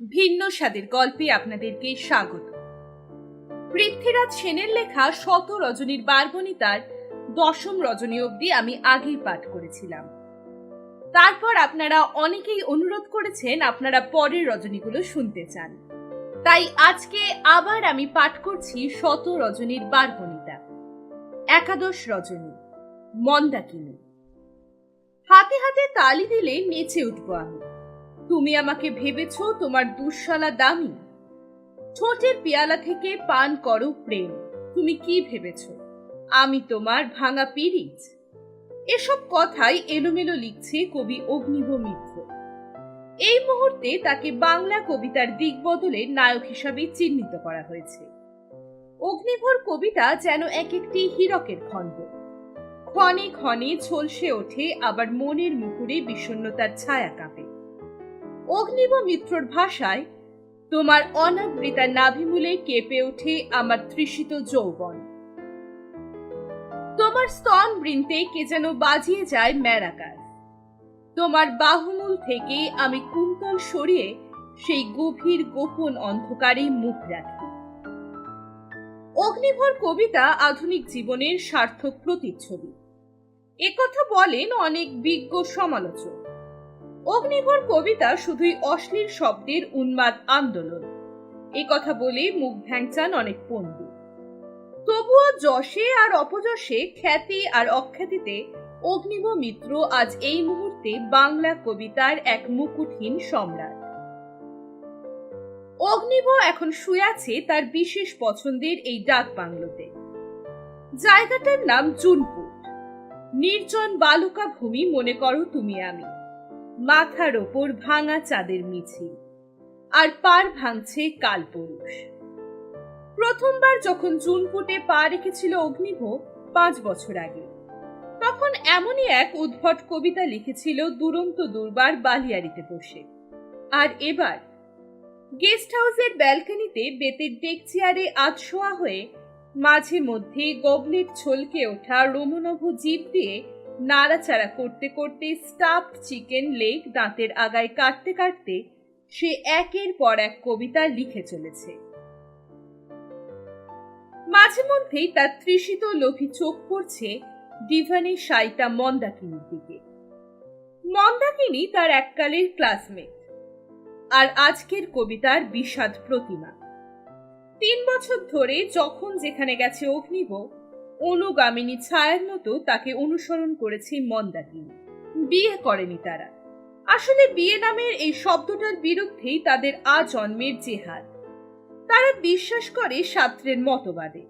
ভিন্ন স্বাদের গল্পে আপনাদেরকে স্বাগত। পৃথ্বীরাজ সেনের লেখা শত রজনীর বারবনিতার দশম রজনী অবধি আমি আগেই পাঠ করেছিলাম। তারপর আপনারা অনেকেই অনুরোধ করেছেন আপনারা পরের রজনীগুলো শুনতে চান। তাই আজকে আবার আমি পাঠ করছি শত রজনীর বারবনিতা একাদশ রজনী, মন্দাকিনী। হাতে হাতে তালি দিলে নেচে উঠবো আমি। তুমি আমাকে ভেবেছ তোমার দুঃশালা দামি? ঠোঁটের পেয়ালা থেকে পান করো প্রেম, তুমি কি ভেবেছ? আমি তোমার ভাঙা পিরিচ এসব কথাই এলোমেলো লিখছে কবি অগ্নিব মিত্র। এই মুহূর্তে তাকে বাংলা কবিতার দিক বদলে নায়ক হিসাবে চিহ্নিত করা হয়েছে। অগ্নিভর কবিতা যেন এক একটি হীরকের খণ্ড। ক্ষণে ক্ষণে ঝলসে ওঠে আবার মনের মুকুরে বিষণ্ণতার ছায়া কাঁপে। অগ্নিব মিত্রর ভাষায়, তোমার অনাবৃতা নাভিমূলে কেঁপে ওঠে আমার তৃষিত যৌবন। তোমার স্তন বৃন্তে কে যেন বাজিয়ে যায় ম্যারাকার। তোমার বাহুমূল থেকে আমি কুন্তল সরিয়ে সেই গভীর গোপন অন্ধকারে মুখ রাখি। অগ্নিভর কবিতা আধুনিক জীবনের সার্থক প্রতিচ্ছবি। একথা বলেন অনেক বিজ্ঞ সমালোচক। অগ্নিভর কবিতা শুধুই অশ্লীল শব্দের উন্মাদ আন্দোলন। এ কথা বলে মুখ ভ্যাংচান অনেক পণ্ডিত। তবুও যশে আর অপযশে খ্যাতি আর অখ্যাতিতে অগ্নিব মিত্র আজ এই মুহূর্তে বাংলা কবিতার এক মুকুটহীন সম্রাট। অগ্নিব এখন শুয়ে আছে তার বিশেষ পছন্দের এই ডাক বাংলোতে। জায়গাটার নাম জুনপুর। নির্জন বালুকা ভূমি মনে করো তুমি আমি। মাথার ওপর ভাঙা চাঁদের মিছিল। আর পার ভাঙছে কালপুরুষ। প্রথমবার যখন জুনপুটে পা রেখেছিল অগ্নিভ, পাঁচ বছর আগে। তখন এমনই এক উদ্ভট কবিতা লিখেছিল দুরন্ত দুর্বার বালিয়ারিতে বসে। আর এবার গেস্ট হাউসের ব্যালকনিতে বেতের ডেক চেয়ারে আধশোয়া হয়ে মাঝে মধ্যে গবলেট ছলকে ওঠা রোমনভ জীব দিয়ে নাড়াচাড়া করতে করতে স্টাফড চিকেন লেগ দাঁতের আগায় কাটতে কাটতে সে একের পর এক কবিতা লিখে চলেছে। মাঝে মধ্যেই তার তৃষিত লোভী চোখ পড়ছে ডিভানে সাইতা মন্দাকিনীর দিকে। মন্দাকিনী তার এককালের ক্লাসমেট আর আজকের কবিতার বিষাদ প্রতিমা। তিন বছর ধরে যখন যেখানে গেছে অগ্নিব অনুগামিনী ছায়ার মতো তাকে অনুসরণ করেছে মন্দাকিনী। বিয়ে করেনি তারা। আসলে বিয়ে নামের এই শব্দটার বিরুদ্ধেই তাদের আজন্মের জেহাদ। তারা বিশ্বাস করে শাস্ত্রের মতবাদে।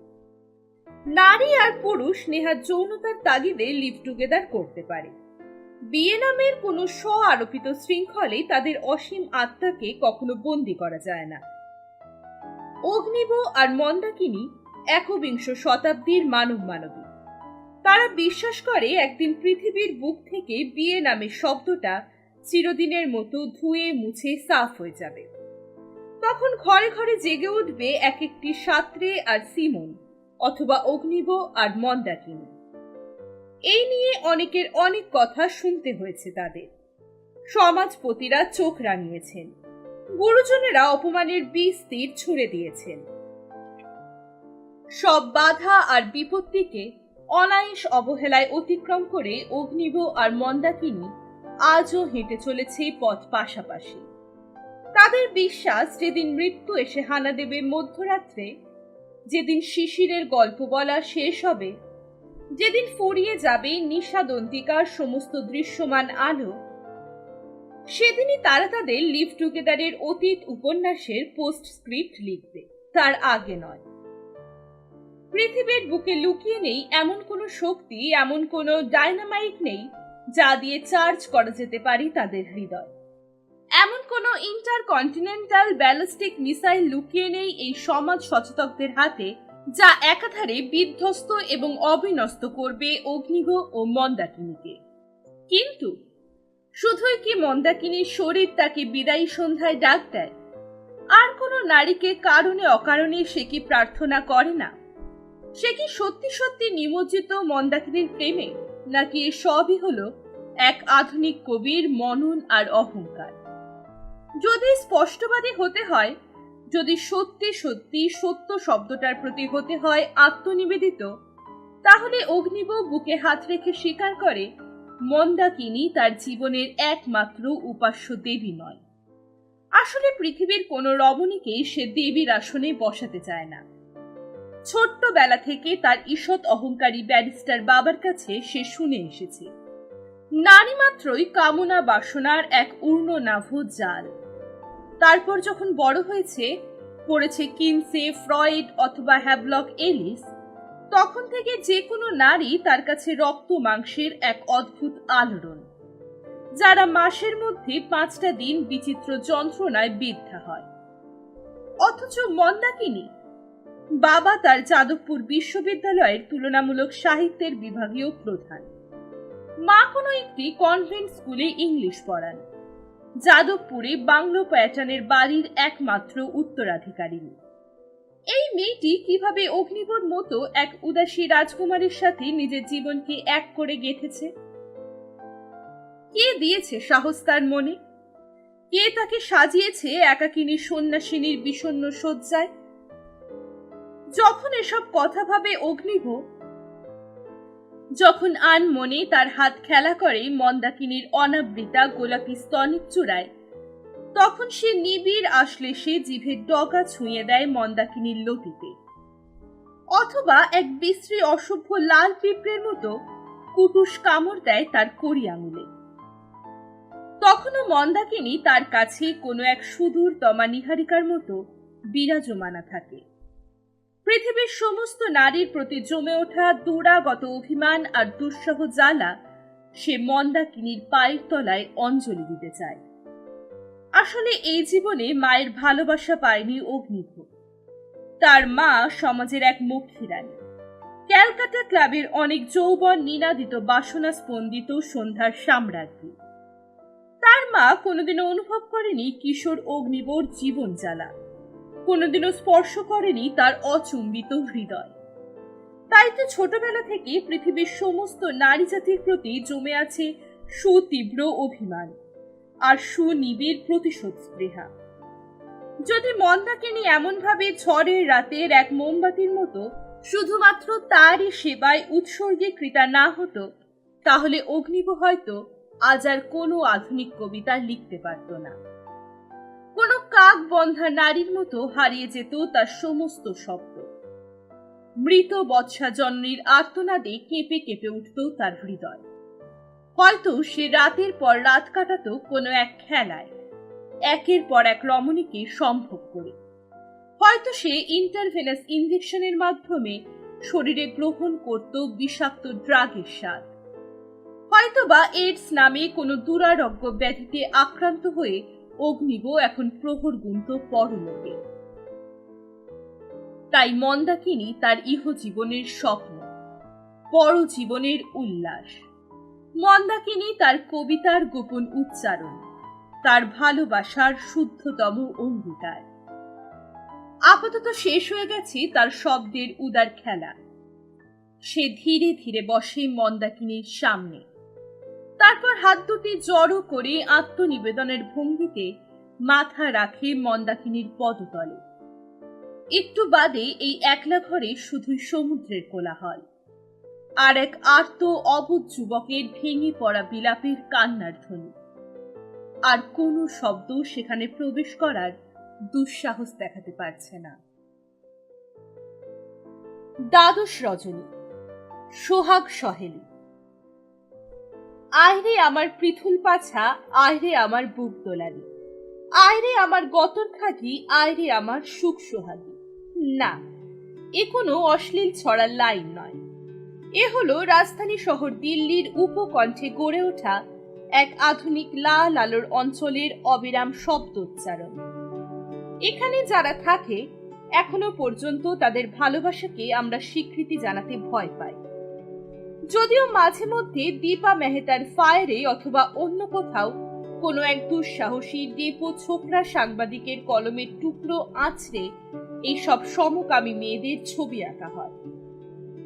নারী আর পুরুষ নেহা যৌনতার তাগিদে লিভ টুগেদার করতে পারে। বিয়ে নামের কোনো স্ব আরোপিত শৃঙ্খলে তাদের অসীম আত্মাকে কখনো বন্দি করা যায় না। অগ্নিব আর মন্দাকিনী একবিংশ শতাব্দীর মানব মানবী তারা বিশ্বাস করে একদিন পৃথিবীর বুক থেকে বিয়ে নামের শব্দটা চিরদিনের মতো ধুয়ে মুছে সাফ হয়ে যাবে। তখন ঘরে ঘরে জেগে উঠবে এক একটি সাত্রে আর সিমন, অথবা অগ্নিব আর মন্দাকিনী। এই নিয়ে অনেকের অনেক কথা শুনতে হয়েছে তাদের। সমাজপতিরা চোখ রাঙিয়েছেন। গুরুজনেরা অপমানের বীজ তীর ছুড়ে দিয়েছেন। সব বাধা আর বিপত্তিকে অনায়াস অবহেলায় অতিক্রম করে অগ্নিব আর মন্দাকিনী আজও হেঁটে চলেছে পথ পাশাপাশি। তাদের বিশ্বাস যেদিন মৃত্যু এসে হানা দেবে মধ্যরাত্রে, যেদিন শিশিরের গল্প বলা শেষ হবে, যেদিন ফুরিয়ে যাবে নিশাদন্তিকার সমস্ত দৃশ্যমান আলো, সেদিনই তারা তাদের লিভ টুগেদারের অতীত উপন্যাসের পোস্ট স্ক্রিপ্ট লিখবে। তার আগে নয়। পৃথিবীর বুকে লুকিয়ে নেই এমন কোনো শক্তি, এমন কোনো ডাইনামাইট নেই যা দিয়ে চার্জ করা যেতে পারি তাদের হৃদয়। এমন কোনো ইন্টারকন্টিনেন্টাল ব্যালিস্টিক মিসাইল লুকিয়ে নেই এই সমাজ সচেতকদের হাতে যা একাধারে বিধ্বস্ত এবং অবিনস্ত করবে অগ্নিগ ও মন্দাকিনীকে। কিন্তু শুধুই কি মন্দাকিনীর শরীর তাকে বিদায়ী সন্ধ্যায় ডাক দেয়? আর কোনো নারীকে কারণে অকারণে সে কি প্রার্থনা করে না? সে কি সত্যি সত্যি নিমজ্জিত মন্দাকিনীর প্রেমে? নাকি সবই হলো এক আধুনিক কবির মনন আর অহংকার? যদি স্পষ্টবাদী হতে হয়, যদি সত্যি সত্যি সত্য শব্দটার প্রতি হতে হয় আত্মনিবেদিত, তাহলে অগ্নিব বুকে হাত রেখে স্বীকার করে মন্দাকিনী তার জীবনের একমাত্র উপাস্য দেবী নয়। আসলে পৃথিবীর কোনো রমণীকে সে দেবীর আসনে বসাতে চায় না। ছোট্টবেলা থেকে তার ঈষৎ অহংকারী ব্যারিস্টার বাবার কাছে সে শুনে এসেছে। নারী মাত্রই কামনা বাসনার এক উর্ণ নাভ জাল। তারপর যখন বড় হয়েছে, পড়েছে কিনসে, ফ্রয়েড অথবা হ্যাবলক এলিস, তখন থেকে যে কোনো নারী তার কাছে রক্ত মাংসের এক অদ্ভুত আলোড়ন, যারা মাসের মধ্যে পাঁচটা দিন বিচিত্র যন্ত্রণায় বৃদ্ধা হয়। অথচ মন্দাকিনী বাবা তার যাদবপুর বিশ্ববিদ্যালয়ের তুলনামূলক সাহিত্যের বিভাগীয় প্রধান। মা কোনো একটি কনভেন্ট স্কুলে ইংলিশ পড়ান। যাদবপুরে বাংলো প্যাটার্নের বাড়ির একমাত্র উত্তরাধিকারিণী। এই মেয়েটি কীভাবে অগ্নিবর মতো এক উদাসী রাজকুমারীর সাথে নিজের জীবনকে এক করে গেঁথেছে? কে দিয়েছে সাহস তার মনে? কে তাকে সাজিয়েছে একাকিনী সন্ন্যাসিনীর বিষণ্ণ শয্যায়? যখন এসব কথা ভাবে অগ্নিভ যখন আন মনে তার হাত খেলা করে মন্দাকিনীর অনাবৃতা গোলাপি স্তনিক চূড়ায়, তখন সে নিবিড় আসলে সে জিভের ডগা ছুঁয়ে দেয় মন্দাকিনীর লতিতে। অথবা এক বিশ্রী অসভ্য লাল পিঁপড়ের মতো কুটুস কামড় দেয় তার কড়ি আঙুলে। তখনও মন্দাকিনী তার কাছে কোনো এক সুদূর তমা নিহারিকার মতো বিরাজমানা থাকে। পৃথিবীর সমস্ত নারীর প্রতি জমে ওঠা দুরাগত অভিমান আর দুঃসহ জ্বালা সে মন্দাকিনীর পায়ের তলায় অঞ্জলি দিতে চায়। আসলে এই জীবনে মায়ের ভালোবাসা পায়নি অগ্নিভ তার মা সমাজের এক মক্ষী রানী। ক্যালকাটা ক্লাবের অনেক যৌবন নিনাদিত বাসনা স্পন্দিত সন্ধ্যার সাম্রাজ্ঞী। তার মা কোনোদিনও অনুভব করেনি কিশোর অগ্নিবর জীবন জ্বালা। কোনোদিনও স্পর্শ করেনি তার অচুম্বিত হৃদয়। তাই তো ছোটবেলা থেকে পৃথিবীর সমস্ত নারী জাতির প্রতি জমে আছে সুতীব্র অভিমান আর সুনিবিড় প্রতিশোধ স্পৃহা। যদি মন্দাকিনী এমনভাবে ঝড়ের রাতের এক মোমবাতির মতো শুধুমাত্র তারই সেবায় উৎসর্গে উৎসর্গীকৃতা না হতো, তাহলে অগ্নিব হয়তো আজ আর কোনো আধুনিক কবিতা লিখতে পারত না। কোনো কাক বন্ধা নারীর মতো হারিয়ে যেত তার সমস্ত শব্দ মৃত বৎসা জন্মীর আর্তনাদে কেঁপে কেঁপে উঠত তার হৃদয়। হয়তো সে রাতের পর রাত কাটাতো কোনো এক খেলায়, একের পর এক রমণীকে সম্ভব করে। হয়তো সে ইন্টারভেনাস ইঞ্জেকশনের মাধ্যমে শরীরে গ্রহণ করত বিষাক্ত ড্রাগের স্বাদ। হয়তো বা এইডস নামে কোনো দুরারোগ্য ব্যাধিতে আক্রান্ত হয়ে অগ্নিব এখন প্রহর গুন্ত পরলোকে। তাই মন্দাকিনী তার ইহজীবনের স্বপ্ন, পরজীবনের উল্লাস। মন্দাকিনী তার কবিতার গোপন উচ্চারণ, তার ভালোবাসার শুদ্ধতম অঙ্গীকার। আপাতত শেষ হয়ে গেছে তার শব্দের উদার খেলা। সে ধীরে ধীরে বসে মন্দাকিনীর সামনে। তারপর হাত দুটি জড়ো করে আত্মনিবেদনের ভঙ্গিতে মাথা রাখে মন্দাকিনীর পদতলে। একটু বাদে এই একলা ঘরে শুধুই সমুদ্রের কোলাহল। আর এক আর্ত অবুধ যুবকের ভেঙে পড়া বিলাপের কান্নার ধ্বনি। আর কোনো শব্দ সেখানে প্রবেশ করার দুঃসাহস দেখাতে পারছে না। দ্বাদশ রজনী, সোহাগ সহেলী। আয়রে আমার পৃথুল পাছা আয়রে আমার বুক দোলানি। আয়রে আমার গতর খাগি আয়রে আমার সুখ সোহাগী। না, এ কোনো অশ্লীল ছড়ার লাইন নয়। এ হলো রাজধানী শহর দিল্লির উপকণ্ঠে গড়ে ওঠা এক আধুনিক লাল আলোর অঞ্চলের অবিরাম শব্দ উচ্চারণ। এখানে যারা থাকে, এখনও পর্যন্ত তাদের ভালোবাসাকে আমরা স্বীকৃতি জানাতে ভয় পাই। যদিও মাঝে মধ্যে দীপা মেহতার ফায়ারে অথবা অন্য কোথাও, কোনো এক দুঃসাহসী ডেপো ছোকরা সাংবাদিকের কলমের টুকরো আঁচড়ে এইসব সমকামী মেয়েদের ছবি আঁকা হয়।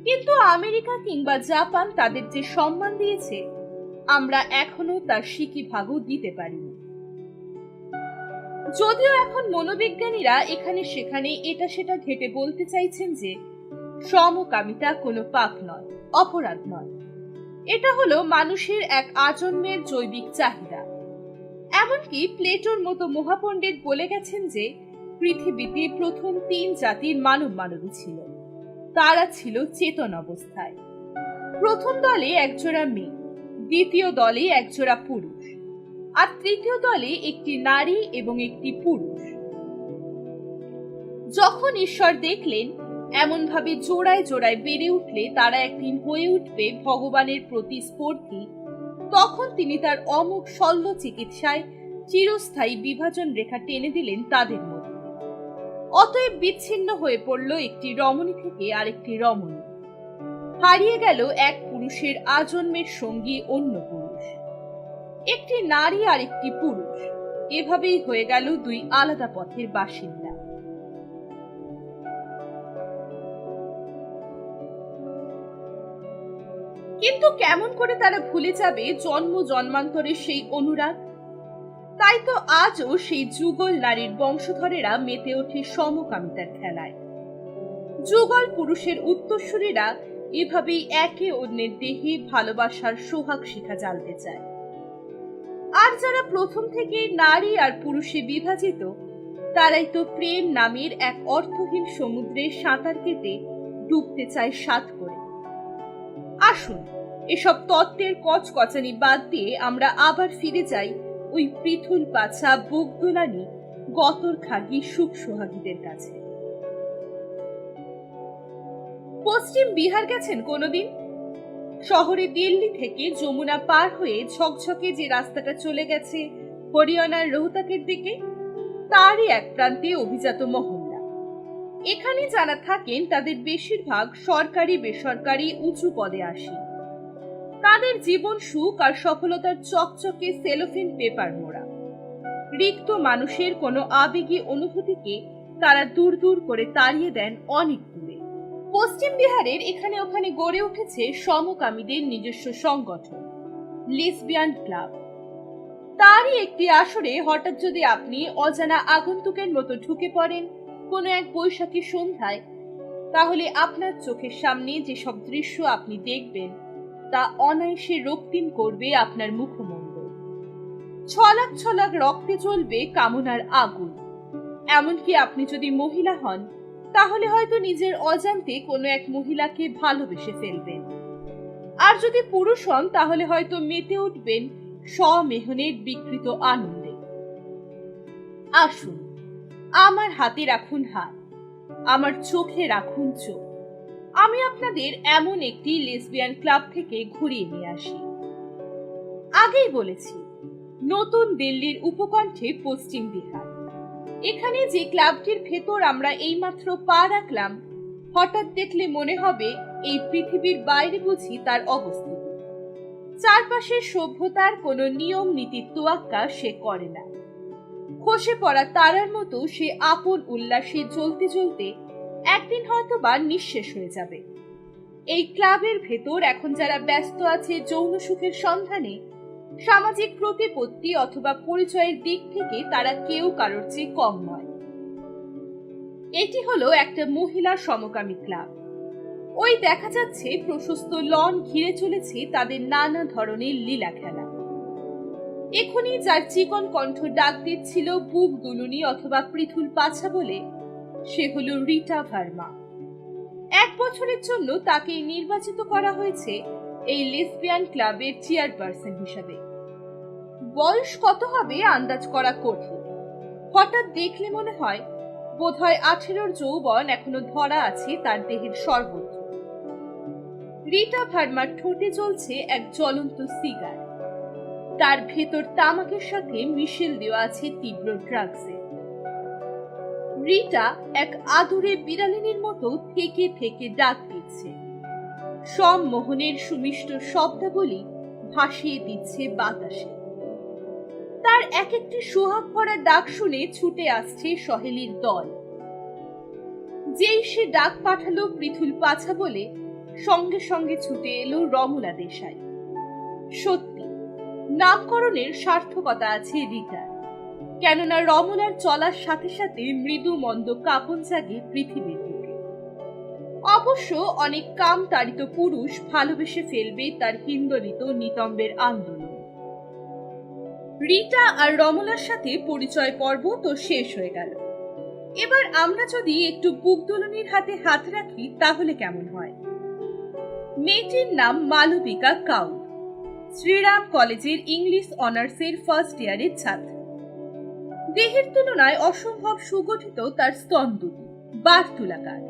কিন্তু আমেরিকা কিংবা জাপান তাদের যে সম্মান দিয়েছে, আমরা এখনও তার সিকি ভাগও দিতে পারিনি। যদিও এখন মনোবিজ্ঞানীরা এখানে সেখানে এটা সেটা ঘেটে বলতে চাইছেন যে, সমকামিতা কোনো পাপ নয়। অপরাধ নয়। এটা হলো মানুষের এক আজন্মের জৈবিক চাহিদা। এমনকি প্লেটোর মতো মহাপণ্ডিত বলে গেছেন যে, পৃথিবীতে প্রথম তিন জাতির মানব মানবী ছিল। তারা ছিল চেতন অবস্থায়। প্রথম দলে একজোড়া মেয়ে, দ্বিতীয় দলে একজোড়া পুরুষ, আর তৃতীয় দলে একটি নারী এবং একটি পুরুষ। যখন ঈশ্বর দেখলেন এমনভাবে জোড়ায় জোড়ায় বেড়ে উঠলে তারা একদিন হয়ে উঠবে ভগবানের প্রতিস্পর্ধী তখন তিনি তার অমুক শল্য চিকিৎসায় চিরস্থায়ী বিভাজন রেখা টেনে দিলেন তাদের মধ্যে। অতএব বিচ্ছিন্ন হয়ে পড়ল একটি রমণী থেকে আরেকটি রমণী। হারিয়ে গেল এক পুরুষের আজন্মের সঙ্গী অন্য পুরুষ। একটি নারী আর একটি পুরুষ। এভাবেই হয়ে গেল দুই আলাদা পথের বাসিন্দা। কিন্তু কেমন করে তারা ভুলে যাবে জন্ম জন্মান্তরের সেই অনুরাগ? তাই তো আজও সেই যুগল নারীর বংশধরেরা মেতে ওঠে সমকামিতার খেলায়। যুগল পুরুষের উত্তরসূরিরা এভাবেই একে অন্যের দেহে ভালোবাসার সোহাগ শিখা জ্বালতে চায়। আর যারা প্রথম থেকে নারী আর পুরুষে বিভাজিত, তারাই তো প্রেম নামের এক অর্থহীন সমুদ্রে সাঁতার কেটে ডুবতে চায় সাত আসুন, এসব তত্ত্বের কচকচানি বাদ দিয়ে আমরা আবার ফিরে যাই ওই পৃথুল পাছা বুক দোলানি গতর খাগি সুখ সোহাগীদের কাছে। পশ্চিম বিহার গেছেন কোনোদিন? শহরে দিল্লি থেকে যমুনা পার হয়ে ঝকঝকে যে রাস্তাটা চলে গেছে, হরিয়ানার রোহতাকের দিকে, তারই এক প্রান্তে অভিজাত মহল্লা এখানে যারা থাকেন, তাদের বেশিরভাগ সরকারি, বেসরকারি, উঁচু পদে আসে। তাদের জীবন সুখ আর সফলতার চকচকে সেলোফিন পেপার মোড়া। রিক্ত মানুষের কোনো আবেগী অনুভূতিকে তারা দূর দূর করে তাড়িয়ে দেন অনেক দূরে। পশ্চিম বিহারের এখানে ওখানে গড়ে উঠেছে সমকামীদের নিজস্ব সংগঠন লিসবিয়ান ক্লাব তারই একটি আসরে হঠাৎ যদি আপনি অজানা আগন্তুকের মতো ঢুকে পড়েন কোনো এক বৈশাখী সন্ধ্যায়, তাহলে আপনার চোখের সামনে যেসব দৃশ্য আপনি দেখবেন, তা অনায়াসে রক্তিম করবে আপনার মুখমণ্ডল। ছলাক ছলাক রক্তে চলবে কামনার আগুন। এমনকি আপনি যদি মহিলা হন, তাহলে হয়তো নিজের অজান্তে কোনো এক মহিলাকে ভালোবেসে ফেলবেন। আর যদি পুরুষ হন, তাহলে হয়তো মেতে উঠবেন স্বমেহনের বিকৃত আনন্দে। আসুন। আমার হাতে রাখুন হাত, আমার চোখে রাখুন চোখ। আমি আপনাদের এমন একটি লেসবিয়ান ক্লাব থেকে ঘুরিয়ে নিয়ে আসি। আগেই বলেছি, নতুন দিল্লির উপকণ্ঠে পশ্চিম বিহার। এখানে যে ক্লাবটির ভেতর আমরা এইমাত্র পা রাখলাম, হঠাৎ দেখলে মনে হবে এই পৃথিবীর বাইরে বুঝি তার অবস্থিতি। চারপাশের সভ্যতার কোনো নিয়ম নীতির তোয়াক্কা সে করে না। খসে পড়া তারার মতো সে আপন উল্লাসে জ্বলতে জ্বলতে একদিন হয়তো বা নিঃশেষ হয়ে যাবে। এই ক্লাবের ভেতর এখন যারা ব্যস্ত আছে যৌন সুখের সন্ধানে, সামাজিক প্রতিপত্তি অথবা পরিচয়ের দিক থেকে তারা কেউ কারোর চেয়ে কম নয়। এটি হলো একটা মহিলা সমকামী ক্লাব। ওই দেখা যাচ্ছে প্রশস্ত লন ঘিরে চলেছে তাদের নানা ধরনের লীলা খেলা। এখনই যার চিকন কণ্ঠ ডাক দিচ্ছিল বুক দুলুনি অথবা পৃথুল পাছা বলে, সে হলো রিটা ভার্মা। এক বছরের জন্য তাকে নির্বাচিত করা হয়েছে এই লেসবিয়ান ক্লাবের চেয়ারপারসন হিসাবে। বয়স কত হবে আন্দাজ করা কঠিন। হঠাৎ দেখলে মনে হয়, বোধহয় আঠেরোর যৌবন এখনও ধরা আছে তার দেহের সর্বত্র। রিটা ভার্মার ঠোঁটে চলছে এক জ্বলন্ত সিগার। তার ভেতর তামাকের সাথে মিশেল দেওয়া আছে তীব্র ড্রাগসের রিটা এক আদুরে বিড়ালিনীর মতো থেকে থেকে ডাক দিচ্ছে। সব মোহনের সুমিষ্ট শব্দাবলী ভাসিয়ে দিচ্ছে বাতাসে। তার এক একটি সোহাগ ভরা ডাক শুনে ছুটে আসছে সহেলির দল। যেই সে ডাক পাঠালো পৃথুল পাছা বলে সঙ্গে সঙ্গে ছুটে এলো রমলা দেশাই। সত্যি নামকরণের সার্থকতা আছে রিটার কেননা রমলার চলার সাথে সাথে মৃদু মন্দ কাঁপন জাগে পৃথিবীর বুকে। অবশ্য অনেক কাম তাড়িত পুরুষ ভালোবেসে ফেলবে তার হিন্দলিত নিতম্বের আন্দোলন। রিতা আর রমলার সাথে পরিচয় পর্ব তো শেষ হয়ে গেল। এবার আমরা যদি একটু বুকদোলনির হাতে হাত রাখি, তাহলে কেমন হয়? মেয়েটির নাম মালবিকা কাউল। শ্রীরাম কলেজের ইংলিশ অনার্সের ফার্স্ট ইয়ারের ছাত্র। দেহের তুলনায় অসম্ভব সুগঠিত তার স্তন দুটি, বার্তুলাকার।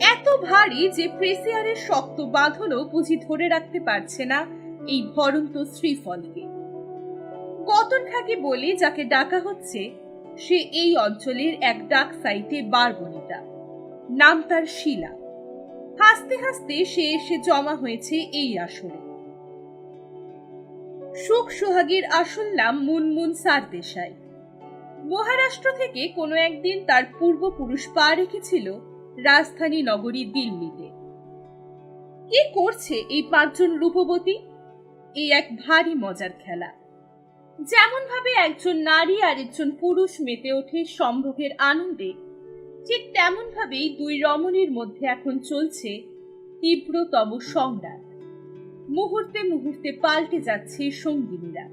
এত ভারী যে প্রেসিয়ারের শক্ত বাঁধনও বুঝি ধরে রাখতে পারছে না এই ভরন্ত শ্রীফলকে। কতন খাকি বলে যাকে ডাকা হচ্ছে, সে এই অঞ্চলের এক ডাক সাইটে বার বারবনিতা নাম তার শিলা। হাসতে হাসতে সে এসে জমা হয়েছে এই আসরে। সুখ সোহাগের আসল নাম মুনমুন সারদেশাই মহারাষ্ট্র থেকে কোনো একদিন তার পূর্বপুরুষ পা রেখেছিল রাজধানী নগরী দিল্লিতে। কি করছে এই পাঁচজন রূপবতী? এই এক ভারী মজার খেলা। যেমন ভাবে একজন নারী আর একজন পুরুষ মেতে ওঠে সম্ভোগের আনন্দে, ঠিক তেমন ভাবেই দুই রমণীর মধ্যে এখন চলছে তীব্রতম সংঘাত। মুহূর্তে মুহূর্তে পাল্টে যাচ্ছে সঙ্গিনীরা।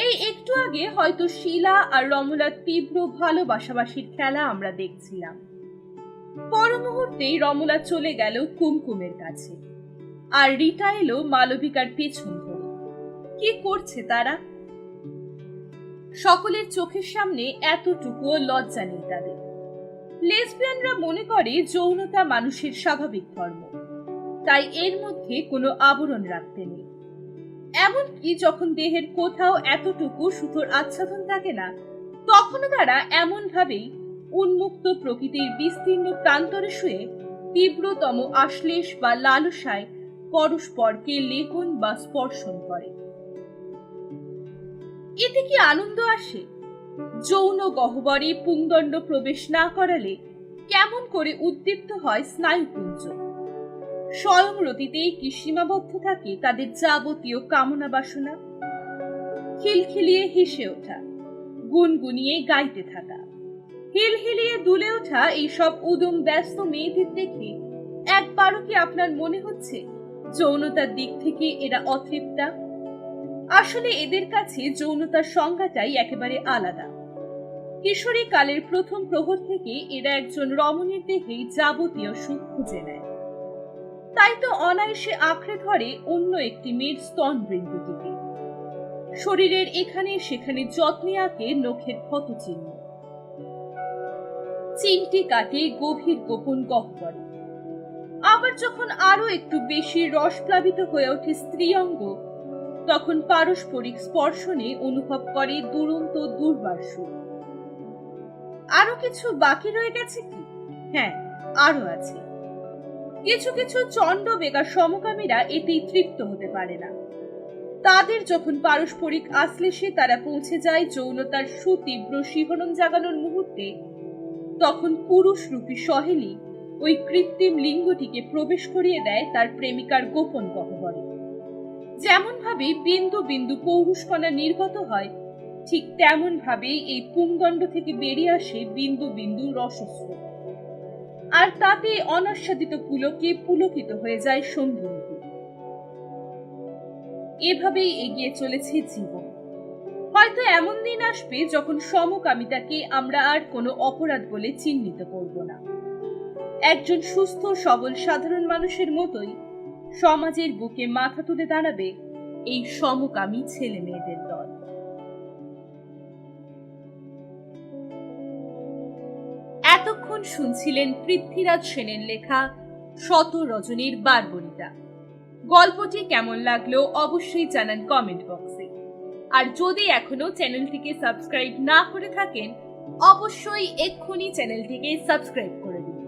এই একটু আগে হয়তো শিলা আর রমলার তীব্র ভালোবাসাবাসির খেলা আমরা দেখছিলাম। পর মুহূর্তেই রমলা চলে গেল কুমকুমের কাছে। আর রিটা এলো মালবিকার পেছন ধরে। কি করছে তারা? সকলের চোখের সামনে এতটুকুও লজ্জা নেই তাদের। লেসবিয়ানরা মনে করে যৌনতা মানুষের স্বাভাবিক ধর্ম। তাই এর মধ্যে কোনো আবরণ রাখতে নেই এমনকি যখন দেহের কোথাও এতটুকু সুতোর আচ্ছাদন থাকে না, তখনও তারা এমন ভাবেই উন্মুক্ত প্রকৃতির বিস্তীর্ণ প্রান্তরে শুয়ে তীব্রতম আশ্লেষ বা লালসায় পরস্পরকে লেখন বা স্পর্শন করে। এতে কি আনন্দ আসে? যৌন গহ্বরে পুংদণ্ড প্রবেশ না করালে কেমন করে উদ্দীপ্ত হয় স্নায়ুপুঞ্জ? স্বয়ং রতিতেই কি সীমাবদ্ধ থাকে তাদের যাবতীয় কামনা বাসনা? খিলখিলিয়ে হেসে ওঠা, গুনগুনিয়ে গাইতে থাকা, হিলহিলিয়ে দুলে ওঠা এইসব উদম ব্যস্ত মেয়েদের দেখে একবারও কি আপনার মনে হচ্ছে যৌনতার দিক থেকে এরা অতৃপ্তা? আসলে এদের কাছে যৌনতার সংজ্ঞাটাই একেবারে আলাদা। কিশোরী কালের প্রথম প্রহর থেকে এরা একজন রমণীর দেহেই যাবতীয় সুখ খুঁজে নেয়। তাই তো অনায়াসে আঁকড়ে ধরে অন্য একটি মেয়ের স্তন বৃন্দটিকে শরীরের এখানে সেখানে যত্নে আঁকে নখের ক্ষত চিহ্ন। চিমটি কাটে গভীর গোপন গহ্বরে। আবার যখন আরও একটু বেশি রসপ্লাবিত হয়ে ওঠে স্ত্রী অঙ্গ, তখন পারস্পরিক স্পর্শনে অনুভব করে দুরন্ত দুর্বাস আরও কিছু বাকি রয়ে গেছে কি? হ্যাঁ আরও আছে। কিছু কিছু চণ্ড বেগা সমকামীরা এতেই তৃপ্ত হতে পারে না। তাদের যখন পারস্পরিক আশ্লেষে তারা পৌঁছে যায় যৌনতার সুতীব্র শিহরণ জাগানোর মুহূর্তে, তখন পুরুষ রূপী সহেলি ওই কৃত্রিম লিঙ্গটিকে প্রবেশ করিয়ে দেয় তার প্রেমিকার গোপন গহ্বরে। যেমন ভাবে বিন্দু বিন্দু পৌরুষকণা নির্গত হয়, ঠিক তেমন ভাবেই এই পুংদণ্ড থেকে বেরিয়ে আসে বিন্দু বিন্দু রসস্রোত। আর তাতে অনাস্বাদিত পুলকে পুলকিত হয়ে যায় সঙ্গীনটি এভাবেই এগিয়ে চলেছে জীবন। হয়তো এমন দিন আসবে যখন সমকামিতাকে আমরা আর কোনো অপরাধ বলে চিহ্নিত করব না। একজন সুস্থ, সবল, সাধারণ মানুষের মতোই সমাজের বুকে মাথা তুলে দাঁড়াবে এই সমকামী ছেলে মেয়েদের শুনছিলেন পৃথ্বীরাজ সেনের লেখা শত রজনীর বারবনিতা গল্পটি কেমন লাগল অবশ্যই জানান কমেন্ট বক্সে আর যদি এখনও চ্যানেলটিকে সাবস্ক্রাইব না করে থাকেন, অবশ্যই এক্ষুনি চ্যানেলটিকে সাবস্ক্রাইব করে দিন।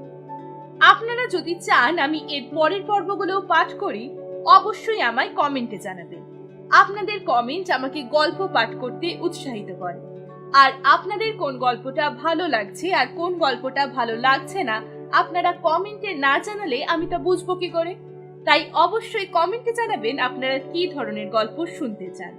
আপনারা যদি চান আমি এর পরের পর্বগুলো পাঠ করি, অবশ্যই আমায় কমেন্টে জানাবেন। আপনাদের কমেন্ট আমাকে গল্প পাঠ করতে উৎসাহিত করে। আর আপনাদের কোন গল্পটা ভালো লাগছে আর কোন গল্পটা ভালো লাগছে না, আপনারা কমেন্টে না জানালে আমি তা বুঝব কি করে? তাই অবশ্যই কমেন্টে জানাবেন আপনারা কি ধরনের গল্প শুনতে চান।